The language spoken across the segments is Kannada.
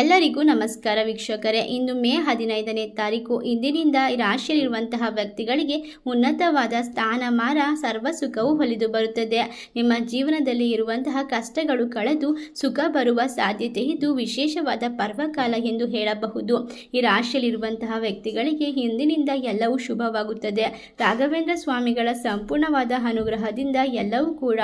ಎಲ್ಲರಿಗೂ ನಮಸ್ಕಾರ ವೀಕ್ಷಕರೇ. ಇಂದು ಮೇ ಹದಿನೈದನೇ ತಾರೀಕು. ಇಂದಿನಿಂದ ಈ ರಾಶಿಯಲ್ಲಿರುವಂತಹ ವ್ಯಕ್ತಿಗಳಿಗೆ ಉನ್ನತವಾದ ಸ್ಥಾನಮಾನ, ಸರ್ವಸುಖವು ಹೊಲಿದು ಬರುತ್ತದೆ. ನಿಮ್ಮ ಜೀವನದಲ್ಲಿ ಇರುವಂತಹ ಕಷ್ಟಗಳು ಕಳೆದು ಸುಖ ಬರುವ ಸಾಧ್ಯತೆ ಇದು ವಿಶೇಷವಾದ ಪರ್ವಕಾಲ ಎಂದು ಹೇಳಬಹುದು. ಈ ರಾಶಿಯಲ್ಲಿರುವಂತಹ ವ್ಯಕ್ತಿಗಳಿಗೆ ಇಂದಿನಿಂದ ಎಲ್ಲವೂ ಶುಭವಾಗುತ್ತದೆ. ರಾಘವೇಂದ್ರ ಸ್ವಾಮಿಗಳ ಸಂಪೂರ್ಣವಾದ ಅನುಗ್ರಹದಿಂದ ಎಲ್ಲವೂ ಕೂಡ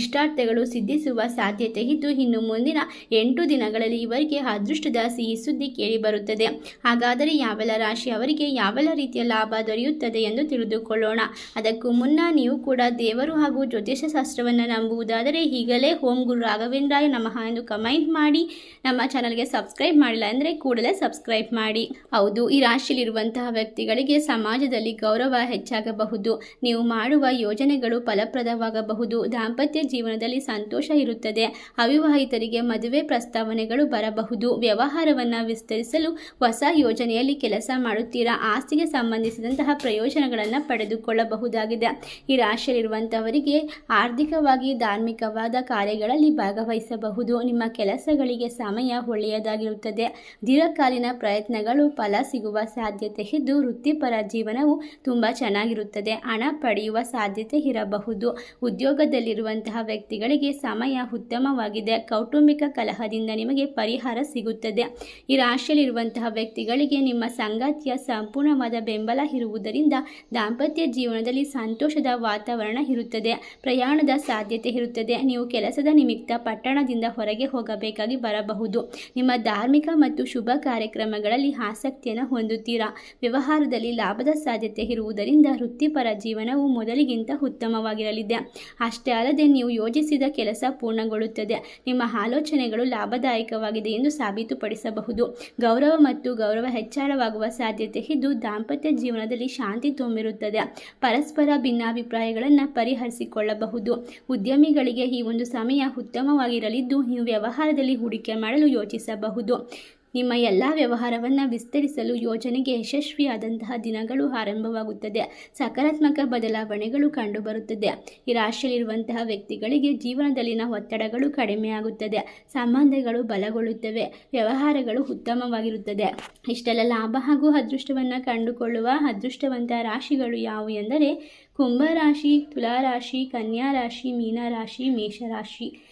ಇಷ್ಟಾರ್ಥಗಳು ಸಿದ್ಧಿಸುವ ಸಾಧ್ಯತೆ ಇದ್ದು, ಇನ್ನು ಮುಂದಿನ ಎಂಟು ದಿನಗಳಲ್ಲಿ ಇವರಿಗೆ ಅದೃಷ್ಟದ ಸಿಹಿ ಸುದ್ದಿ ಕೇಳಿ ಬರುತ್ತದೆ. ಹಾಗಾದರೆ ಯಾವೆಲ್ಲ ರಾಶಿ ಅವರಿಗೆ ಯಾವೆಲ್ಲ ರೀತಿಯ ಲಾಭ ದೊರೆಯುತ್ತದೆ ಎಂದು ತಿಳಿದುಕೊಳ್ಳೋಣ. ಅದಕ್ಕೂ ಮುನ್ನ ನೀವು ಕೂಡ ದೇವರು ಹಾಗೂ ಜ್ಯೋತಿಷ್ಯ ಶಾಸ್ತ್ರವನ್ನು ನಂಬುವುದಾದರೆ ಈಗಲೇ ಓಂ ಗುರು ರಾಘವೇಂದ್ರಾಯ ನಮಃ ಎಂದು ಕಮೆಂಟ್ ಮಾಡಿ. ನಮ್ಮ ಚಾನಲ್ಗೆ ಸಬ್ಸ್ಕ್ರೈಬ್ ಮಾಡಿಲ್ಲ ಅಂದರೆ ಕೂಡಲೇ ಸಬ್ಸ್ಕ್ರೈಬ್ ಮಾಡಿ. ಹೌದು, ಈ ರಾಶಿಯಲ್ಲಿರುವಂತಹ ವ್ಯಕ್ತಿಗಳಿಗೆ ಸಮಾಜದಲ್ಲಿ ಗೌರವ ಹೆಚ್ಚಾಗಬಹುದು. ನೀವು ಮಾಡುವ ಯೋಜನೆಗಳು ಫಲಪ್ರದವಾಗಬಹುದು. ದಾಂಪತ್ಯ ಜೀವನದಲ್ಲಿ ಸಂತೋಷ ಇರುತ್ತದೆ. ಅವಿವಾಹಿತರಿಗೆ ಮದುವೆ ಪ್ರಸ್ತಾವನೆಗಳು ಬರಬಹುದು. ವ್ಯವಹಾರವನ್ನು ವಿಸ್ತರಿಸಲು ಹೊಸ ಯೋಜನೆಯಲ್ಲಿ ಕೆಲಸ ಮಾಡುತ್ತೀರಾ? ಆಸ್ತಿಗೆ ಸಂಬಂಧಿಸಿದಂತಹ ಪ್ರಯೋಜನಗಳನ್ನು ಪಡೆದುಕೊಳ್ಳಬಹುದಾಗಿದೆ. ಈ ರಾಶಿಯಲ್ಲಿರುವಂಥವರಿಗೆ ಆರ್ಥಿಕವಾಗಿ ಧಾರ್ಮಿಕವಾದ ಕಾರ್ಯಗಳಲ್ಲಿ ಭಾಗವಹಿಸಬಹುದು. ನಿಮ್ಮ ಕೆಲಸಗಳಿಗೆ ಸಮಯ ಒಳ್ಳೆಯದಾಗಿರುತ್ತದೆ. ದೀರ್ಘಕಾಲೀನ ಪ್ರಯತ್ನಗಳು ಫಲ ಸಿಗುವ ಸಾಧ್ಯತೆ ಇದ್ದು, ವೃತ್ತಿಪರ ಜೀವನವು ತುಂಬ ಚೆನ್ನಾಗಿರುತ್ತದೆ. ಹಣ ಪಡೆಯುವ ಸಾಧ್ಯತೆ ಇರಬಹುದು. ಉದ್ಯೋಗದಲ್ಲಿರುವಂತಹ ವ್ಯಕ್ತಿಗಳಿಗೆ ಸಮಯ ಉತ್ತಮವಾಗಿದೆ. ಕೌಟುಂಬಿಕ ಕಲಹದಿಂದ ನಿಮಗೆ ಪರಿಹಾರ ಸಿಗುತ್ತದೆ. ಈ ರಾಶಿಯಲ್ಲಿರುವಂತಹ ವ್ಯಕ್ತಿಗಳಿಗೆ ನಿಮ್ಮ ಸಂಗಾತಿಯ ಸಂಪೂರ್ಣವಾದ ಬೆಂಬಲ ಇರುವುದರಿಂದ ದಾಂಪತ್ಯ ಜೀವನದಲ್ಲಿ ಸಂತೋಷದ ವಾತಾವರಣ ಇರುತ್ತದೆ. ಪ್ರಯಾಣದ ಸಾಧ್ಯತೆ ಇರುತ್ತದೆ. ನೀವು ಕೆಲಸದ ನಿಮಿತ್ತ ಪಟ್ಟಣದಿಂದ ಹೊರಗೆ ಹೋಗಬೇಕಾಗಿ ಬರಬಹುದು. ನಿಮ್ಮ ಧಾರ್ಮಿಕ ಮತ್ತು ಶುಭ ಕಾರ್ಯಕ್ರಮಗಳಲ್ಲಿ ಆಸಕ್ತಿಯನ್ನು ಹೊಂದುತ್ತೀರಾ? ವ್ಯವಹಾರದಲ್ಲಿ ಲಾಭದ ಸಾಧ್ಯತೆ ಇರುವುದರಿಂದ ವೃತ್ತಿಪರ ಜೀವನವು ಮೊದಲಿಗಿಂತ ಉತ್ತಮವಾಗಿರಲಿದೆ. ಅಷ್ಟೇ ಅಲ್ಲದೆ ನೀವು ಯೋಜಿಸಿದ ಕೆಲಸ ಪೂರ್ಣಗೊಳ್ಳುತ್ತದೆ. ನಿಮ್ಮ ಆಲೋಚನೆಗಳು ಲಾಭದಾಯಕವಾಗಿದೆ ಎಂದು ಸಾಬೀತುಪಡಿಸಬಹುದು ಗೌರವ ಮತ್ತು ಗೌರವ ಹೆಚ್ಚಳವಾಗುವ ಸಾಧ್ಯತೆ ಇದ್ದು ದಾಂಪತ್ಯ ಜೀವನದಲ್ಲಿ ಶಾಂತಿ ತುಂಬಿರುತ್ತದೆ. ಪರಸ್ಪರ ಭಿನ್ನಾಭಿಪ್ರಾಯಗಳನ್ನು ಪರಿಹರಿಸಿಕೊಳ್ಳಬಹುದು. ಉದ್ಯಮಿಗಳಿಗೆ ಈ ಒಂದು ಸಮಯ ಉತ್ತಮವಾಗಿರಲಿದ್ದು, ನೀವು ವ್ಯವಹಾರದಲ್ಲಿ ಹೂಡಿಕೆ ಮಾಡಲು ಯೋಚಿಸಬಹುದು. ನಿಮ್ಮ ಎಲ್ಲ ವ್ಯವಹಾರವನ್ನು ವಿಸ್ತರಿಸಲು ಯೋಜನೆಗೆ ಯಶಸ್ವಿಯಾದಂತಹ ದಿನಗಳು ಆರಂಭವಾಗುತ್ತದೆ. ಸಕಾರಾತ್ಮಕ ಬದಲಾವಣೆಗಳು ಕಂಡುಬರುತ್ತದೆ. ಈ ರಾಶಿಯಲ್ಲಿರುವಂತಹ ವ್ಯಕ್ತಿಗಳಿಗೆ ಜೀವನದಲ್ಲಿನ ಒತ್ತಡಗಳು ಕಡಿಮೆಯಾಗುತ್ತದೆ. ಸಂಬಂಧಗಳು ಬಲಗೊಳ್ಳುತ್ತವೆ. ವ್ಯವಹಾರಗಳು ಉತ್ತಮವಾಗಿರುತ್ತದೆ. ಇಷ್ಟೆಲ್ಲ ಲಾಭ ಹಾಗೂ ಅದೃಷ್ಟವನ್ನು ಕಂಡುಕೊಳ್ಳುವ ಅದೃಷ್ಟವಂತ ರಾಶಿಗಳು ಯಾವುವು ಎಂದರೆ ಕುಂಭರಾಶಿ ತುಲಾರಾಶಿ ಕನ್ಯಾ ರಾಶಿ ಮೀನರಾಶಿ ಮೇಷರಾಶಿ